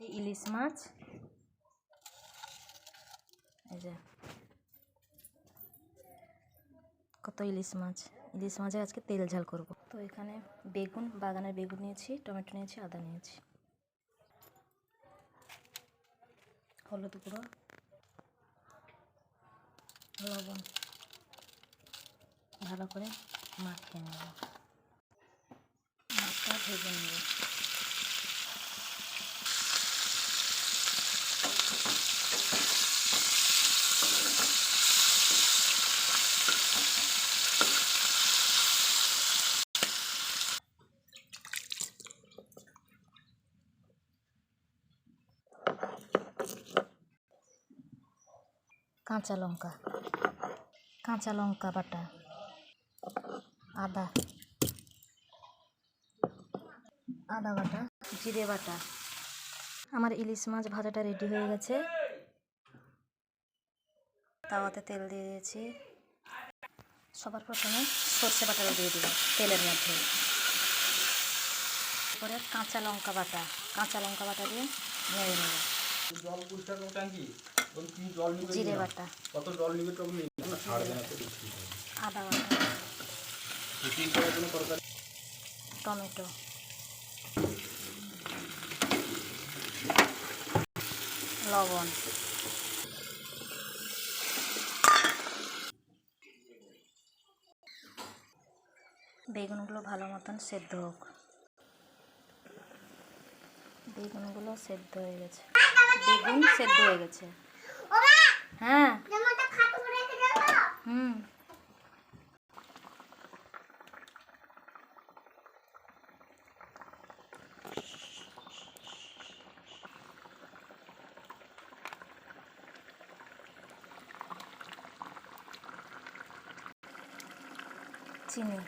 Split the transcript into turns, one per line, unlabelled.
ইলিশ মাছ। এই যে। কত ইলিশ মাছ। ইলিশ মাছে আজকে তেল ঝাল করব। তো এখানে বেগুন, বাগানের বেগুন নিয়েছি, টমেটো নিয়েছি, আদা নিয়েছি। হলুদ গুঁড়ো, লবণ। ভালো করে মাখিয়ে নেব। মাছটা ভেজে নেব। কাঁচা লঙ্কা কাঁচা লঙ্কা বাটা, আদা আদা বাটা, জিরে বাটা। আমার ইলিশ মাছ ভাজাটা রেডি হয়ে গেছে। তাওয়াতে তেল দিয়ে দিয়েছি। সবার প্রথমে সর্ষে বাটাটা দিয়ে দিব তেলের মধ্যে। তারপরে কাঁচা লঙ্কা বাটা, কাঁচা লঙ্কা বাটা দিয়ে নেড়ে নেব। জিরে বাটা।
কত জল নিবে তো
আদা বাটা। টমেটো। লবণ। বেগুনগুলো ভালো মতন সেদ্ধ হোক। বেগুনগুলো সেদ্ধ হয়ে গেছে। বেগুন সেদ্ধ হয়ে গেছে। হ্যাঁ হুম চিনি